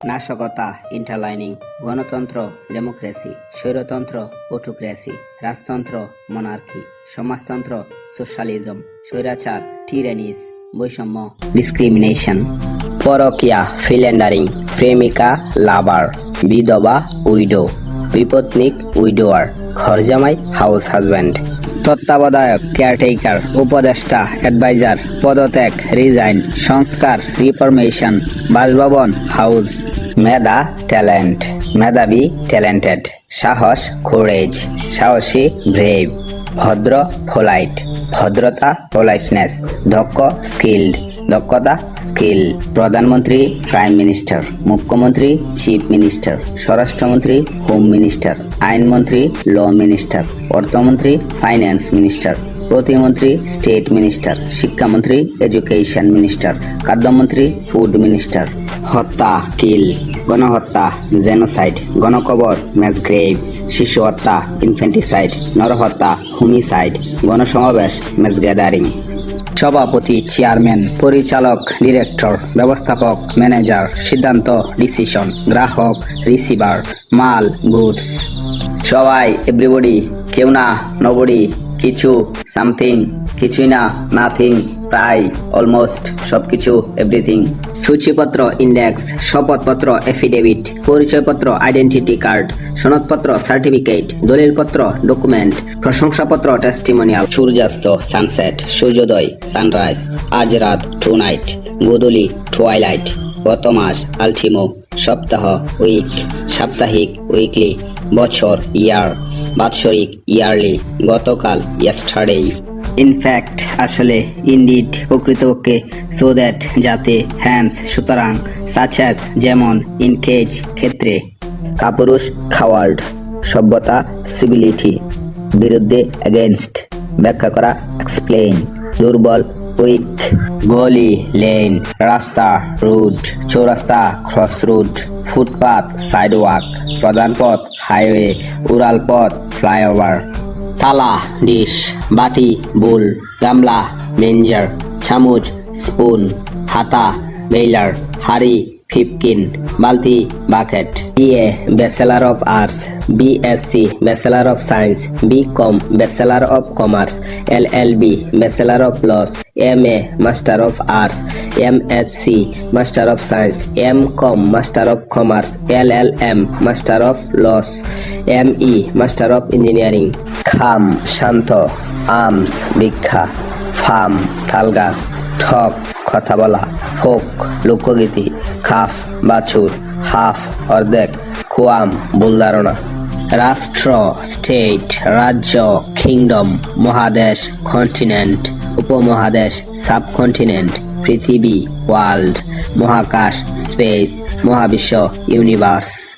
নাশকতা ইন্টারলাইনিং গণতন্ত্র ডেমোক্রেসি স্বৈরতন্ত্র অটোক্রেসি রাজতন্ত্র মনার্কি সমাজতন্ত্র সোশ্যালিজম স্বৈরাচার টিরেনিস বৈষম্য ডিসক্রিমিনেশন পরকিয়া ফিলেন্ডারিং প্রেমিকা লাভার বিধবা উইডো বিপত্নিক উইডোয়ার ঘরজামাই হাউস হাজব্যান্ড তত্ত্বাবধায়ক কেয়ারটেকার উপদেষ্টা অ্যাডভাইজার পদত্যাগ রিজাইন সংস্কার রিফরমেশন বাসভবন হাউস মেধা ট্যালেন্ট মেধাবী ট্যালেন্টেড সাহস কোরেজ সাহসী ব্রেভ ভদ্র ফোলাইট ভদ্রতা ফোলাইটনেস দক্ষ স্কিল্ড দক্ষতা, স্কিল। প্রধানমন্ত্রী, প্রাইম মিনিস্টার। মুখ্যমন্ত্রী, চিফ মিনিস্টার। স্বরাষ্ট্রমন্ত্রী, হোম মিনিস্টার। আইনমন্ত্রী, ল মিনিস্টার। অর্থমন্ত্রী, ফাইন্যান্স মিনিস্টার। প্রতিমন্ত্রী, স্টেট মিনিস্টার। শিক্ষামন্ত্রী, এডুকেশন মিনিস্টার। খাদ্যমন্ত্রী, ফুড মিনিস্টার। হত্যা, কিল। গণহত্যা, জেনোসাইড। গণকবর, ম্যাসগ্রেভ। শিশু হত্যা ইনফেন্টিসাইড নরহত্যা, হুমিসাইড। গণসমাবেশ ম্যাস গ্যাদারিং সভাপতি, চেয়ারম্যান, পরিচালক, ডিরেক্টর, ব্যবস্থাপক, ম্যানেজার, সিদ্ধান্ত, ডিসিশন, গ্রাহক, রিসিভার, মাল, গুডস। সবাই, এভরিবডি, কেউ না, নবডি, কিছু সামথিং, কিছুই না, নাথিং। প্রায় অলমোস্ট সবকিছু এভরিথিং সূচিপত্র ইন্ডেক্স শপথপত্র এফিডেভিট পরিচয়পত্র আইডেন্টিটি কার্ড সনদপত্র সার্টিফিকেট দলিলপত্র ডকুমেন্ট প্রশংসাপত্র টেস্টিমোনিয়াল সূর্যাস্ত সানসেট সূর্যোদয় সানরাইজ আজ রাত টু নাইট গোদলি টুয়াইলাইট গত মাস আলটিমো সপ্তাহ উইক সাপ্তাহিক উইকলি বছর ইয়ার বাৎসরিক ইয়ারলি গতকাল ইয়েস্টারডে ইনফ্যাক্ট আসলে ইন্ডিড প্রকৃতপক্ষে সো দ্যাট যাতে হ্যান্স সুতরাং সাচাস যেমন ইন কেজ ক্ষেত্রে, কাপুরুষ খাওয়ার্ড সভ্যতা সিভিলিটি বিরুদ্ধে এগেনস্ট ব্যাখ্যা করা এক্সপ্লেইন দুর্বল উইক গলি লেন রাস্তা রুট চৌরাস্তা ক্রস রুট ফুটপাথ সাইডওয়াক প্রধান পথ হাইওয়ে উড়াল পথ ফ্লাইওভার থালা ডিশ বাটি বোল গামলা মেঞ্জার চামচ স্পুন হাতা বেইলার হাড়ি ফিপকিন বালতি bucket BA, bachelor of arts, BSc, bachelor of science B com bachelor of commerce L L B bachelor of laws M A master of arts M S C master of science M com master of commerce L L M master of laws M E master of engineering. খাম, শান্ত arms ভিক্ষা farm তালগাছ, ঠক। কথা বলা হোক, লোকগীতি, খাফ, বাছুর, হাফ, অর্ধেক, খোয়াম ভুলধারণা রাষ্ট্র, স্টেট, রাজ্য, কিংডম, মহাদেশ, কন্টিনেন্ট, উপমহাদেশ, সাবকন্টিনেন্ট, পৃথিবী, ওয়ার্ল্ড, মহাকাশ, স্পেস, মহাবিশ্ব, ইউনিভার্স।